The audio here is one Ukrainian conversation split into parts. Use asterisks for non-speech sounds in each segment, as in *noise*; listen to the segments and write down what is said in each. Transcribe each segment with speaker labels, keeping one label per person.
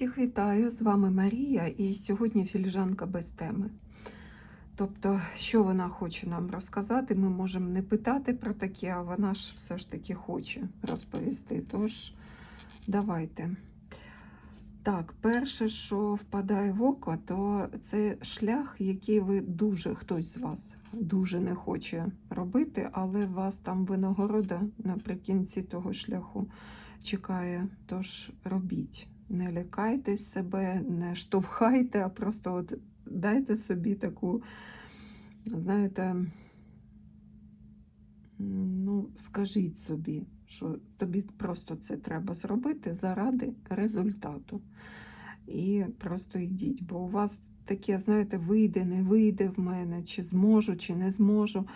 Speaker 1: Всіх вітаю, з вами Марія, і сьогодні філіжанка без теми. Тобто, що вона хоче нам розказати, ми можемо не питати про таке, а вона ж все ж таки хоче розповісти. Тож, давайте. Так, перше, що впадає в око, то це шлях, який ви дуже, хтось з вас дуже не хоче робити, але вас там винагорода наприкінці того шляху чекає. Тож робіть. Не лякайтесь себе, не штовхайте, а просто от дайте собі таку, знаєте, ну, скажіть собі, що тобі просто це треба зробити заради результату. І просто йдіть, бо у вас таке, знаєте, вийде, не вийде в мене, чи зможу, чи не зможу.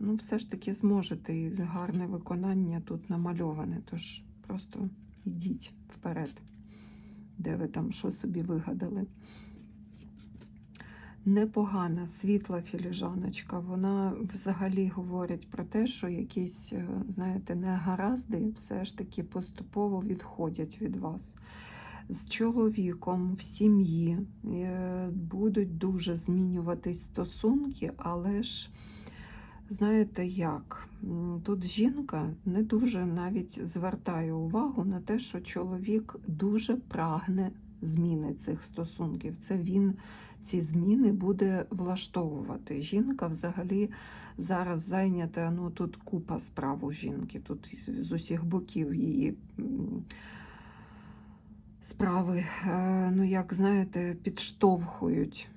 Speaker 1: Ну, все ж таки зможете, і гарне виконання тут намальоване. Тож просто йдіть вперед де ви там що собі вигадали. Непогана світла філіжаночка, вона взагалі говорить про те, що якісь, е, знаєте, негаразди все ж таки поступово відходять від вас. З чоловіком в сім'ї е, будуть дуже змінюватись стосунки, але ж, знаєте як, тут жінка не дуже навіть звертає увагу на те, що чоловік дуже прагне зміни цих стосунків. Це він ці зміни буде влаштовувати. Жінка взагалі зараз зайнята, ну тут купа справ у жінки, тут з усіх боків її справи, е, ну як знаєте, підштовхують.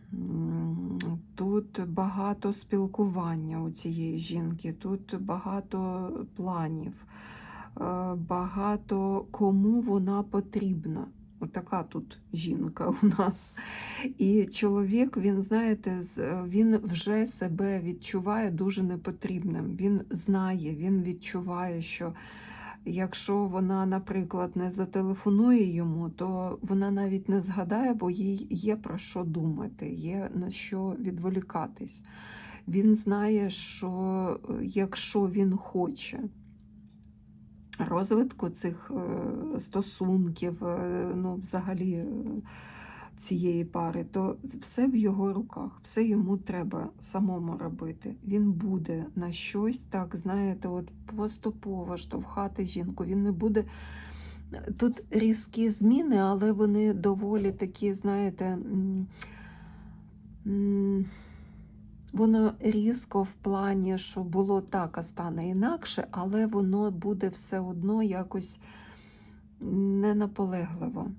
Speaker 1: Тут багато спілкування у цієї жінки, тут багато планів, е, багато кому вона потрібна. Отака тут жінка у нас. І чоловік, він, знаєте, він вже себе відчуває дуже непотрібним. Він знає, він відчуває, що якщо вона, наприклад, не зателефонує йому, то вона навіть не згадає, бо їй є про що думати, є на що відволікатись. Він знає, що е, якщо він хоче розвитку цих е, стосунків, е, ну, взагалі цієї пари, то все в його руках, все йому треба самому робити. Він буде на щось, так, знаєте, от поступово штовхати жінку. Він не буде. Тут різкі зміни, але вони доволі такі, знаєте, воно різко в плані, що було так, а стане інакше, але воно буде все одно якось ненаполегливо.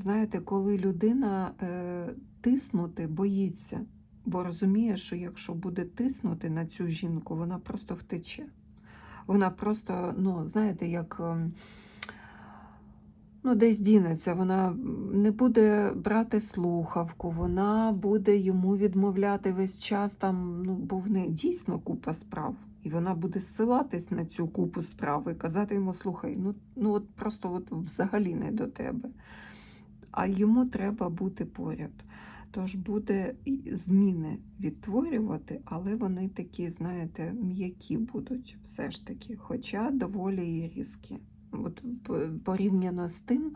Speaker 1: Знаєте, коли людина е, тиснути боїться, бо розуміє, що якщо буде тиснути на цю жінку, вона просто втече. Вона просто, ну, знаєте, як ем, ну, десь дінеться, вона не буде брати слухавку, вона буде йому відмовляти весь час, там, ну, бо в неї дійсно купа справ. І вона буде ссилатись на цю купу справ і казати йому, слухай, ну, ну от просто от взагалі не до тебе. А йому треба бути поряд. Тож буде зміни відтворювати, але вони такі, знаєте, м'які будуть все ж таки, хоча доволі і різкі. От порівняно з тим,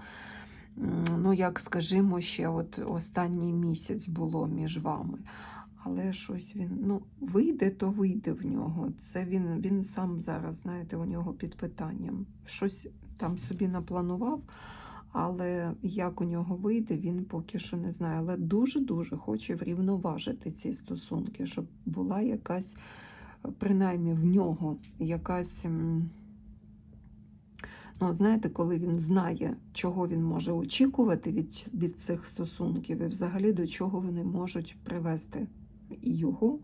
Speaker 1: ну як скажімо, ще от останній місяць було між вами. Але щось він ну, вийде, то вийде в нього. Це він, він сам зараз, знаєте, у нього під питанням. Щось там собі напланував, але як у нього вийде, він поки що не знає. Але дуже-дуже хоче врівноважити ці стосунки, щоб була якась, принаймні в нього, якась. Ну, знаєте, коли він знає, чого він може очікувати від, від цих стосунків, і взагалі до чого вони можуть привести його,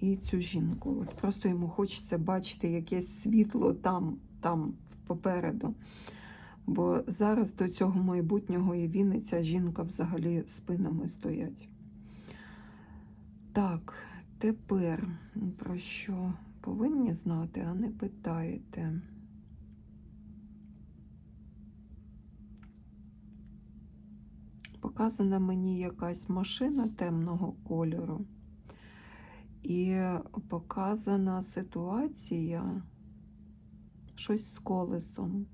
Speaker 1: і цю жінку. От просто йому хочеться бачити якесь світло там, там попереду. Бо зараз до цього майбутнього і він, і ця жінка взагалі спинами стоять. Так, тепер про що повинні знати, а не питаєте. Показана мені якась машина темного кольору, і показана ситуація щось з колесом.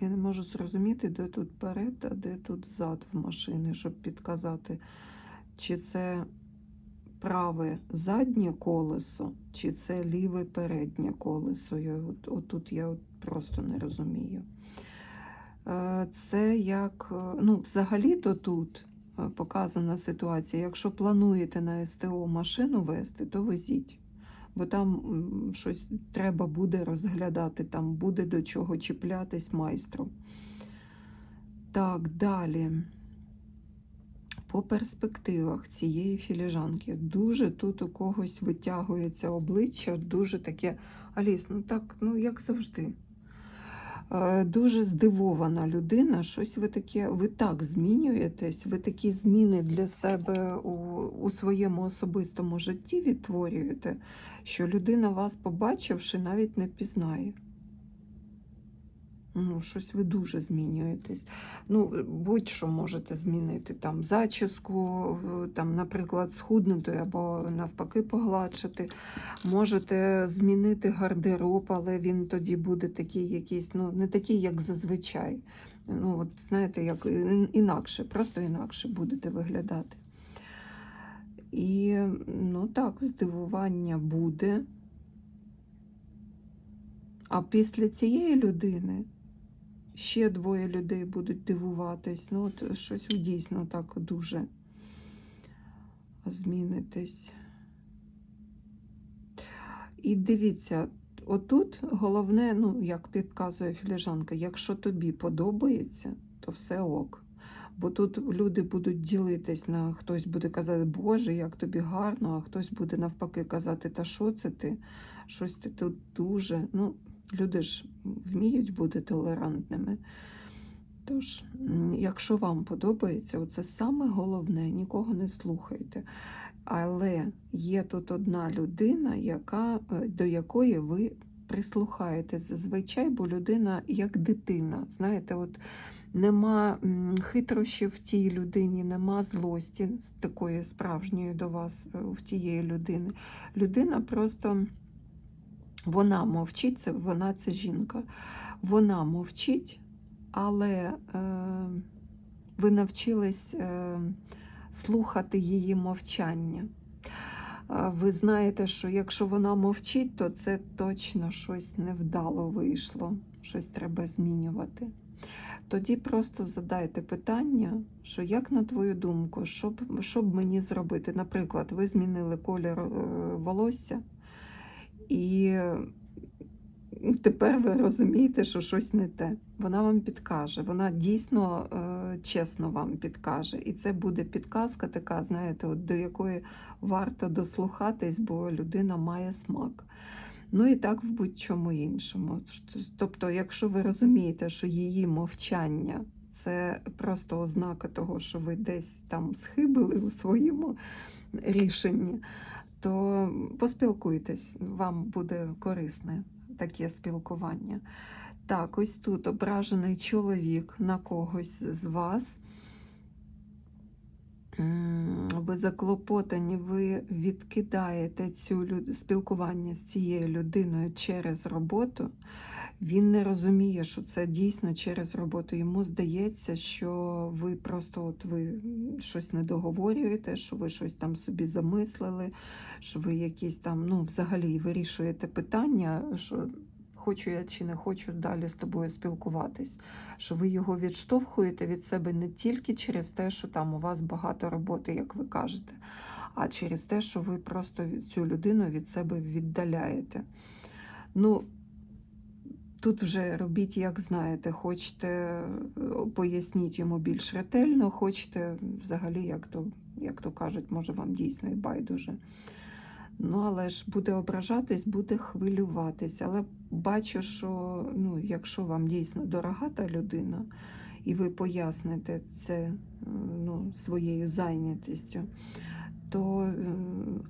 Speaker 1: Я не можу зрозуміти, де тут перед, а де тут зад в машини, щоб підказати, чи це праве заднє колесо, чи це ліве переднє колесо. Я, от, отут я от просто не розумію. Е, Це як, е, ну, взагалі-то тут е, показана ситуація. Якщо плануєте на СТО машину вести, то везіть. Бо там щось треба буде розглядати, там буде до чого чіплятись майстру. Так, далі. По перспективах цієї філіжанки. Дуже тут у когось витягується обличчя, дуже таке. Аліс, ну так, ну як завжди. Е, Дуже здивована людина, щось ви таке, ви так змінюєтесь, ви такі зміни для себе у, у своєму особистому житті відтворюєте, що людина вас, побачивши, навіть не пізнає. Ну, щось ви дуже змінюєтесь. Ну, будь-що можете змінити. Там зачіску, там, наприклад, схуднути або навпаки погладшити. Можете змінити гардероб, але він тоді буде такий якийсь, ну, не такий, як зазвичай. Ну, от, знаєте, як інакше, просто інакше будете виглядати. І ну так, здивування буде. А після цієї людини ще двоє людей будуть дивуватись. Ну, от щось дійсно так дуже змінитесь. І дивіться, отут головне, ну, як підказує філіжанка, якщо тобі подобається, то все ок. Бо тут люди будуть ділитись на хтось буде казати, Боже, як тобі гарно, а хтось буде навпаки казати, та що це ти? Щось ти тут дуже. Ну, люди ж вміють бути толерантними. Тож, якщо вам подобається, оце саме головне, нікого не слухайте. Але є тут одна людина, яка, е, до якої ви прислухаєтесь зазвичай, бо людина як дитина. Знаєте, от нема хитрощів в тій людині, нема злості такої справжньої до вас е, в тієї людини. Людина просто вона мовчить, це вона це жінка. Вона мовчить, але е, ви навчились е, слухати її мовчання. Е, Ви знаєте, що якщо вона мовчить, то це точно щось невдало вийшло, щось треба змінювати. Тоді просто задайте питання, що як на твою думку, що б, мені зробити? Наприклад, ви змінили колір е, волосся, і тепер ви розумієте, що щось не те. Вона вам підкаже, вона дійсно е, чесно вам підкаже. І це буде підказка така, знаєте, от до якої варто дослухатись, бо людина має смак. Ну і так в будь-чому іншому. Тобто, якщо ви розумієте, що її мовчання це просто ознака того, що ви десь там схибили у своєму рішенні, то поспілкуйтесь, вам буде корисне таке спілкування. Так, ось тут ображений чоловік на когось з вас. Ви заклопотані, ви відкидаєте цю люд... спілкування з цією людиною через роботу. Він не розуміє, що це дійсно через роботу. Йому здається, що ви просто от ви щось не договорюєте, що ви щось там собі замислили, що ви якісь там, ну, взагалі вирішуєте питання, що хочу я чи не хочу далі з тобою спілкуватись. Що ви його відштовхуєте від себе не тільки через те, що там у вас багато роботи, як ви кажете, а через те, що ви просто цю людину від себе віддаляєте. Ну, Тут вже робіть, як знаєте, хочете е, поясніть йому більш ретельно, хочете взагалі, як то, як то кажуть, може вам дійсно і байдуже. Ну, але ж буде ображатись, буде хвилюватись. Але бачу, що ну, якщо вам дійсно дорога та людина, і ви поясните це е, ну, своєю зайнятістю, то е,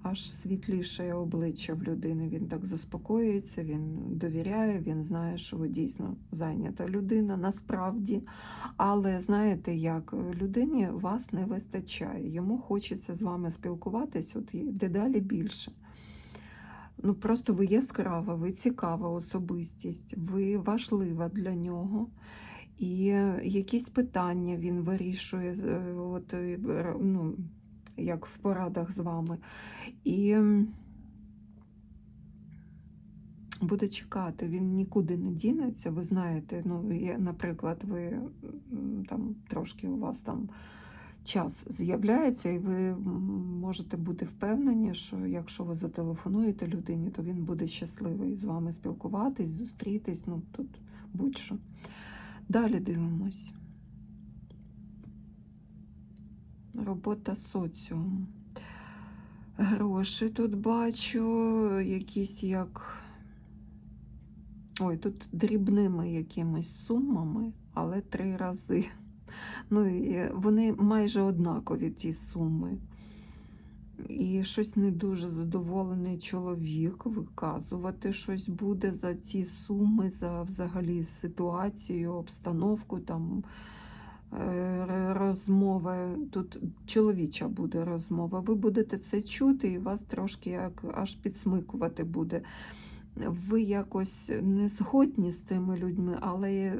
Speaker 1: аж світліше обличчя в людини. Він так заспокоюється, він довіряє, він знає, що ви дійсно зайнята людина насправді. Але знаєте, як людині вас не вистачає, йому хочеться з вами спілкуватись от дедалі більше. Ну, просто ви яскрава, ви цікава особистість, ви важлива для нього. І е, якісь питання він вирішує, е, от, е, ну, як в порадах з вами. І буде чекати, він нікуди не дінеться. Ви знаєте, ну, є, наприклад, ви там трошки у вас там час з'являється, і ви можете бути впевнені, що якщо ви зателефонуєте людині, то він буде щасливий з вами спілкуватись, зустрітись, ну тут будь-що. Далі дивимось. Робота соціуму. Гроші тут бачу, якісь як. Ой, тут дрібними якимись сумами, але три рази. Ну, і вони майже однакові, ті суми. І щось не дуже задоволений чоловік виказувати щось буде за ці суми, за взагалі ситуацію, обстановку, там е, р- розмова. Тут чоловіча буде розмова. Ви будете це чути, і вас трошки як аж підсмикувати буде. Ви якось не згодні з цими людьми, але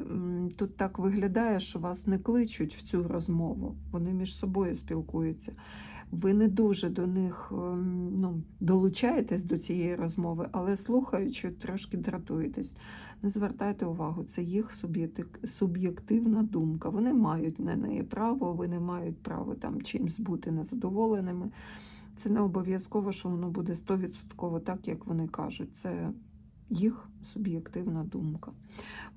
Speaker 1: тут так виглядає, що вас не кличуть в цю розмову. Вони між собою спілкуються. Ви не дуже до них ем, ну, долучаєтесь до цієї розмови, але слухаючи, трошки дратуєтесь. Не звертайте увагу, це їх суб'єктивна думка. Вони мають на неї право, ви не мають права там чимсь бути незадоволеними. Це не обов'язково, що воно буде 100% так, як вони кажуть. Це їх суб'єктивна думка.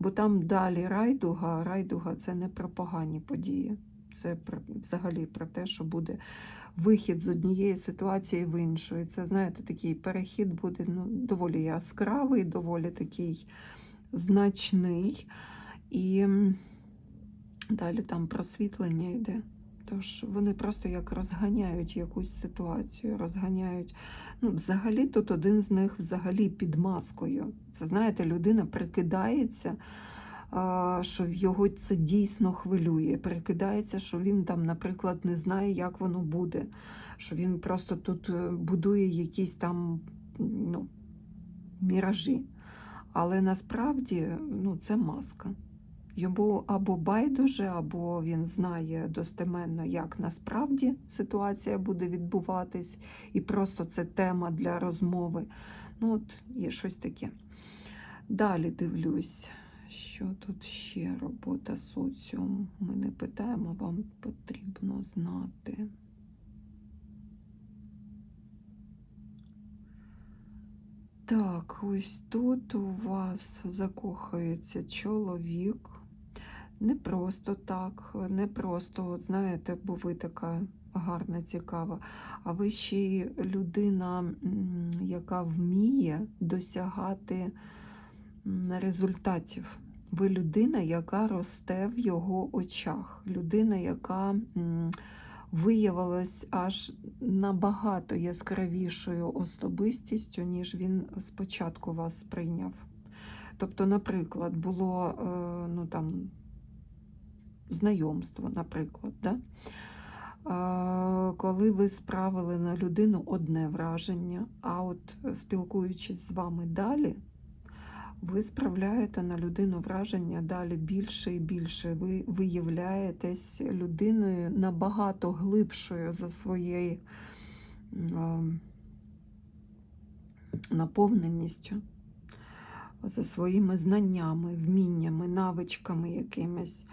Speaker 1: Бо там далі райдуга, райдуга це не про погані події. Це взагалі про те, що буде вихід з однієї ситуації в іншу. І це, знаєте, такий перехід буде ну, доволі яскравий, доволі такий значний. І далі там просвітлення йде. Тож вони просто як розганяють якусь ситуацію, розганяють. Ну, взагалі, тут один з них взагалі під маскою. Це знаєте, людина прикидається, що його це дійсно хвилює. Прикидається, що він там, наприклад, не знає, як воно буде. Що він просто тут е, будує якісь там ну, міражі. Але насправді ну, це маска. Йому або байдуже, або він знає достеменно, як насправді ситуація буде відбуватись, і просто це тема для розмови. Ну, от є щось таке. Далі дивлюсь, що тут ще робота соціум. Ми не питаємо, вам потрібно знати. Так, ось тут у вас закохується чоловік. Не просто так, не просто, от знаєте, бо ви така гарна, цікава, а ви ще й людина, яка вміє досягати результатів. Ви людина, яка росте в його очах, людина, яка виявилась аж набагато яскравішою особистістю, ніж він спочатку вас сприйняв. Тобто, наприклад, було е, ну, там, знайомство, наприклад. Да? Е, Коли ви справили на людину одне враження, а от е, спілкуючись з вами далі, ви справляєте на людину враження далі більше і більше. Ви виявляєтесь людиною набагато глибшою за своєю наповненістю, за своїми знаннями, вміннями, навичками якимись.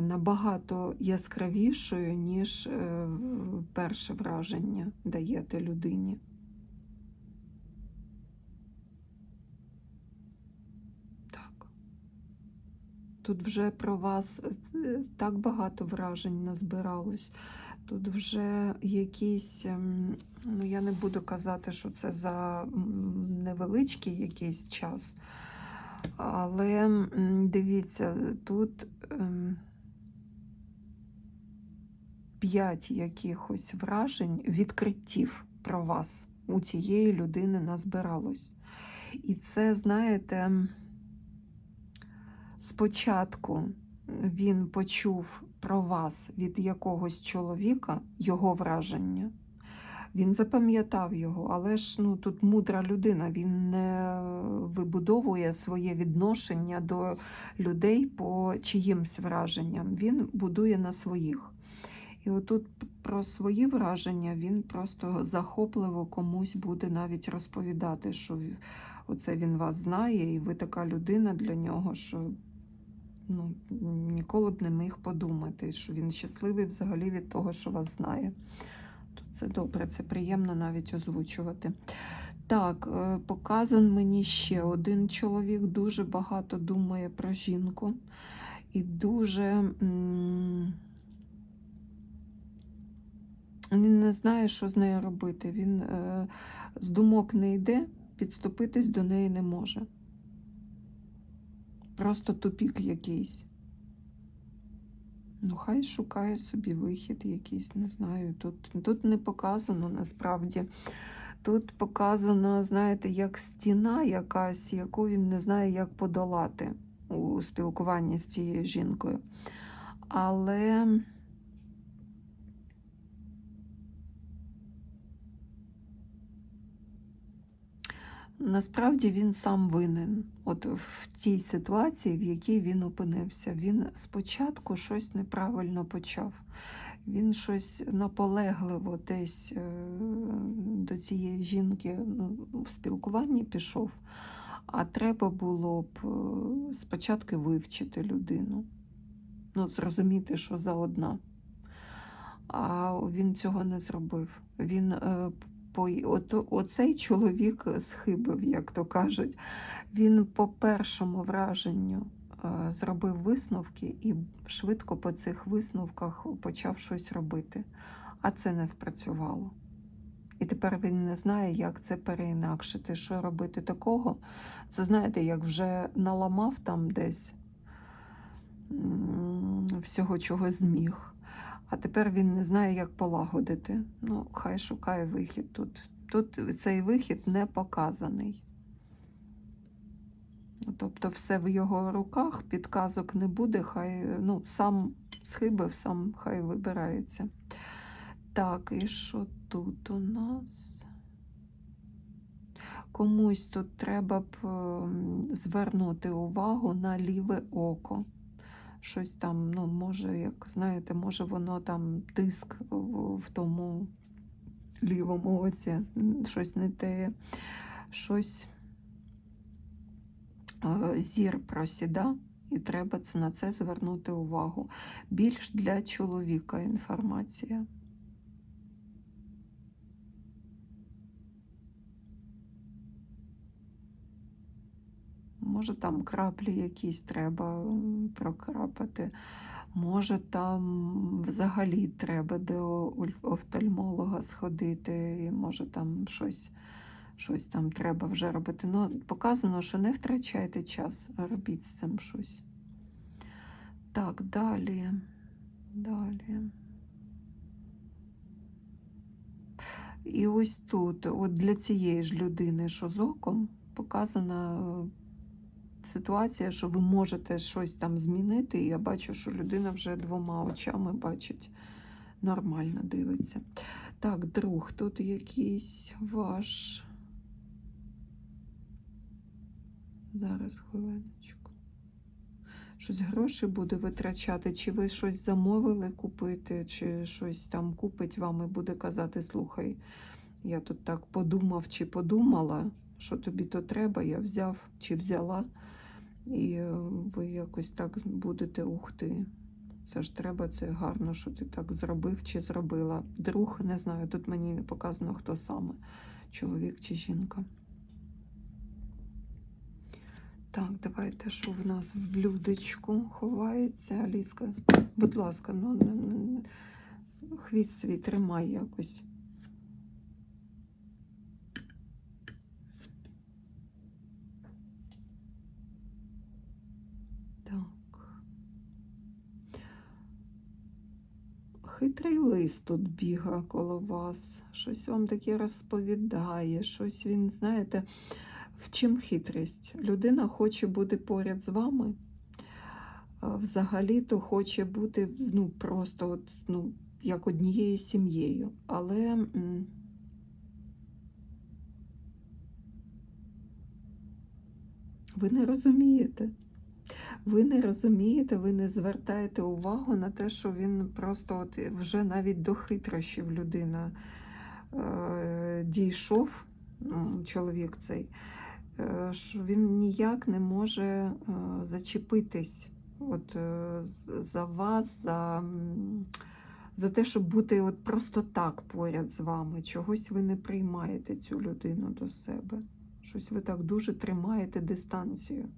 Speaker 1: Набагато яскравішою, ніж е, перше враження даєте людині. Так. Тут вже про вас е, так багато вражень назбиралось. Тут вже якісь, ем, ну я не буду казати, що це за невеличкий якийсь час. Але дивіться, тут ем, п'ять якихось вражень, відкриттів про вас у цієї людини назбиралось. І це, знаєте, спочатку він почув про вас від якогось чоловіка його враження. Він запам'ятав його, але ж ну, тут мудра людина, він не вибудовує своє відношення до людей по чиїмсь враженням. Він будує на своїх. І отут про свої враження він просто захопливо комусь буде навіть розповідати, що оце він вас знає, і ви така людина для нього, що ну, ніколи б не міг подумати, що він щасливий взагалі від того, що вас знає. То це добре, це приємно навіть озвучувати. Так, е, показан мені ще один чоловік, дуже багато думає про жінку і дуже. Він не знає, що з нею робити. Він е, з думок не йде, підступитись до неї не може. Просто тупік якийсь. Ну, хай шукає собі вихід якийсь, не знаю. Тут, тут не показано насправді. Тут показано, знаєте, як стіна якась, яку він не знає, як подолати у спілкуванні з цією жінкою. Але. Насправді він сам винен. От в тій ситуації, в якій він опинився. Він спочатку щось неправильно почав. Він щось наполегливо десь е, до цієї жінки ну, в спілкуванні пішов, а треба було б е, спочатку вивчити людину, ну, зрозуміти, що за одна. А він цього не зробив. Він е, по, от, оцей чоловік схибив, як то кажуть. Він по першому враженню е, зробив висновки і швидко по цих висновках почав щось робити. А це не спрацювало. І тепер він не знає, як це переінакшити, що робити такого. Це знаєте, як вже наламав там десь всього, чого зміг. А тепер він не знає, як полагодити. Ну, хай шукає вихід тут. Тут цей вихід не показаний. Тобто все в його руках, підказок не буде, хай ну, сам схибив, сам хай вибирається. Так, і що тут у нас? Комусь тут треба б ем, звернути увагу на ліве око щось там, ну, може, як знаєте, може воно там тиск в, тому лівому оці, щось не те, щось е, зір просіда, і треба на це звернути увагу. Більш для чоловіка інформація. Може, там краплі якісь треба прокрапати. Може, там взагалі треба до офтальмолога сходити, і може там щось, щось там треба вже робити. Ну, показано, що не втрачайте час, робіть з цим щось. Так, далі. Далі. І ось тут, от для цієї ж людини, що з оком, показана ситуація, що ви можете щось там змінити, і я бачу, що людина вже двома очами бачить, нормально дивиться. Так, друг, тут якийсь ваш. Зараз хвилиночку. Щось гроші буде витрачати, чи ви щось замовили купити, чи щось там купить вам і буде казати: слухай, я тут так подумав чи подумала, що тобі то треба, я взяв чи взяла. І е, ви якось так будете ух ти. Це ж треба, це гарно, що ти так зробив чи зробила. Друг, не знаю, тут мені не показано, хто саме, чоловік чи жінка. Так, давайте, що в нас в блюдечку ховається. Аліска, будь ласка, ну хвіст свій тримай якось. хитрий лис тут бігає коло вас, щось вам таке розповідає, щось він, знаєте, в чим хитрість? Людина хоче бути поряд з вами. Взагалі-то хоче бути ну, просто от, ну, як однією сім'єю. Але ви не розумієте. Ви не розумієте, ви не звертаєте увагу на те, що він просто от вже навіть до хитрощів людина е, дійшов, ну, чоловік цей, е, що він ніяк не може е, зачепитись от, за вас, за, за те, щоб бути от просто так поряд з вами. Чогось ви не приймаєте цю людину до себе. Щось ви так дуже тримаєте дистанцію.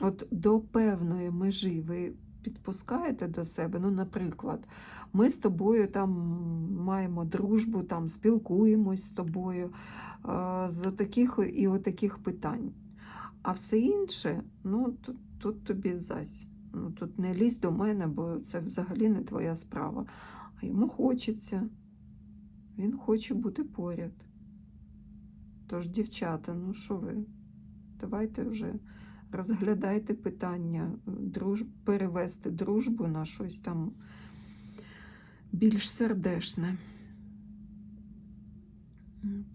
Speaker 1: От до певної межі ви підпускаєте до себе. Ну, наприклад, ми з тобою там маємо дружбу, там спілкуємось з тобою е, з таких і отаких питань. А все інше, ну тут, тут тобі зась. Ну, тут не лізь до мене, бо це взагалі не твоя справа. А йому хочеться. Він хоче бути поряд. Тож, дівчата, ну що ви? Давайте вже розглядайте питання, друж... перевести дружбу на щось там більш сердешне.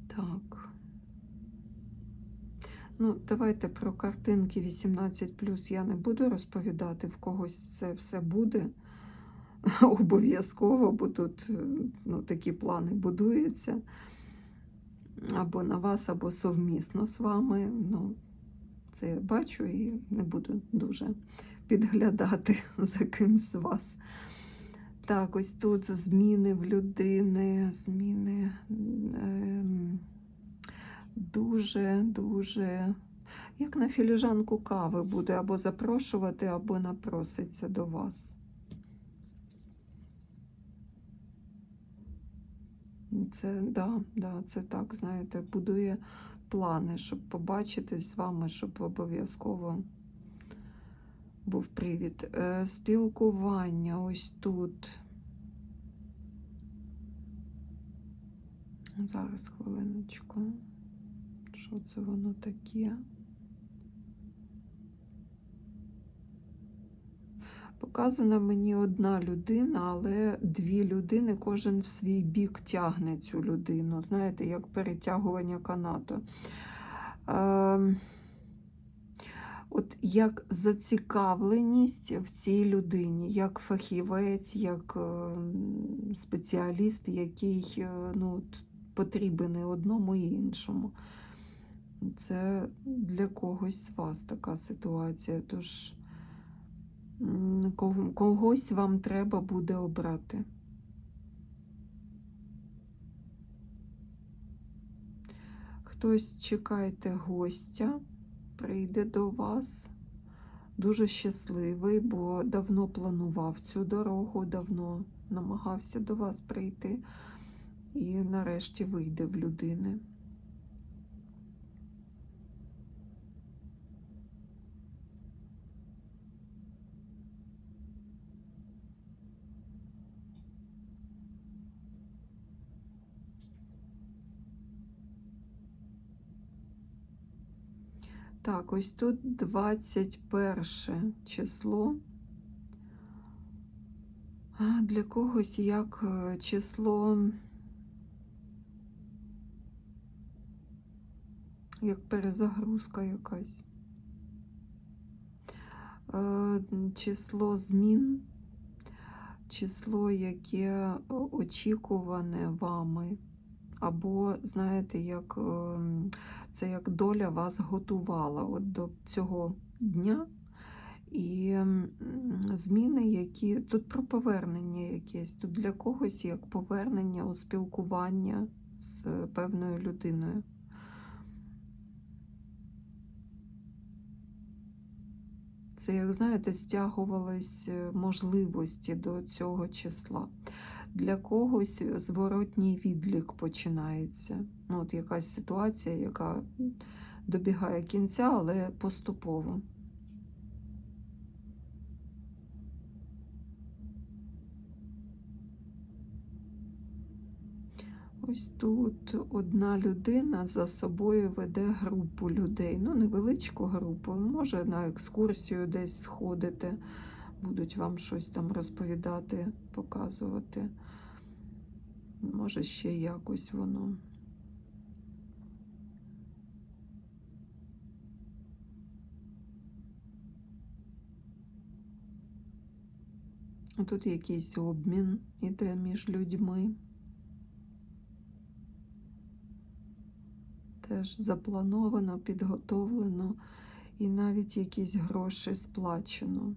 Speaker 1: Так. Ну, давайте про картинки 18 я не буду розповідати, в когось це все буде. *laughs* Обов'язково, бо тут е, ну, такі плани будуються. Або на вас, або совмісно з вами. Ну, це бачу і не буду дуже підглядати *laughs* за кимсь з вас. Так, ось тут зміни в людини, зміни ем, дуже, дуже, як на філіжанку кави буде або запрошувати, або напроситься до вас. Це, да, да, це так, знаєте, будує плани, щоб побачитись з вами, щоб обов'язково був привід. Е, спілкування ось тут. Зараз хвилиночку. Що це воно таке? Показана мені одна людина, але дві людини, кожен в свій бік тягне цю людину. Знаєте, як перетягування канату. Е, от як зацікавленість в цій людині, як фахівець, як е, спеціаліст, який е, ну, потрібен і одному і іншому. Це для когось з вас така ситуація. Тож когось вам треба буде обрати. Хтось чекайте гостя, прийде до вас. Дуже щасливий, бо давно планував цю дорогу, давно намагався до вас прийти і нарешті вийде в людини. Так, ось тут 21 число. Для когось як е, число, як перезагрузка якась. Е, Число змін, число, яке очікуване вами. Або, знаєте, як ем, це як доля вас готувала от до цього дня. І зміни, які тут про повернення якесь, тут для когось як повернення у спілкування з певною людиною. Це, як знаєте, стягувались е, можливості до цього числа. Для когось зворотній відлік починається. Ну, от якась ситуація, яка добігає кінця, але поступово. Ось тут одна людина за собою веде групу людей. Ну, невеличку групу, може на екскурсію десь сходити, будуть вам щось там розповідати, показувати. Може, ще якось воно. Тут якийсь обмін іде між людьми. Теж заплановано, підготовлено і навіть якісь гроші сплачено.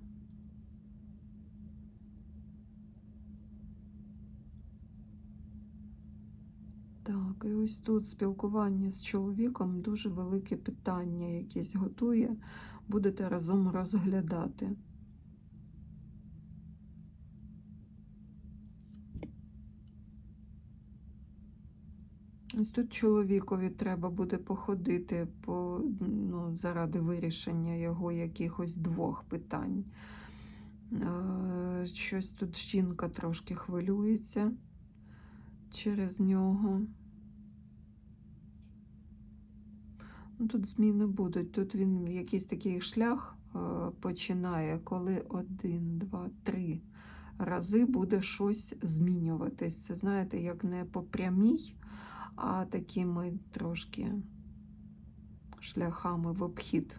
Speaker 1: Так, і ось тут спілкування з чоловіком дуже велике питання якесь готує, будете разом розглядати. Ось тут чоловікові треба буде походити по, ну, заради вирішення його якихось двох питань. Е, Щось тут жінка трошки хвилюється через нього. Ну, тут зміни будуть. Тут він якийсь такий шлях е, починає, коли один, два, три рази буде щось змінюватись. Це знаєте, як не по прямій, а такими трошки шляхами в обхід.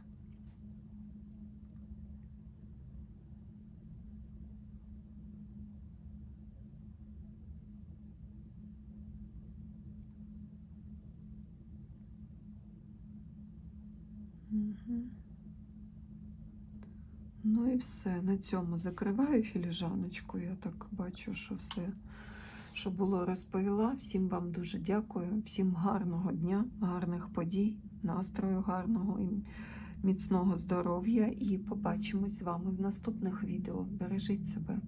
Speaker 1: Ну і все. На цьому закриваю філіжаночку. Я так бачу, що все, що було, розповіла. Всім вам дуже дякую. Всім гарного дня, гарних подій, настрою гарного і міцного здоров'я. І побачимось з вами в наступних відео. Бережіть себе.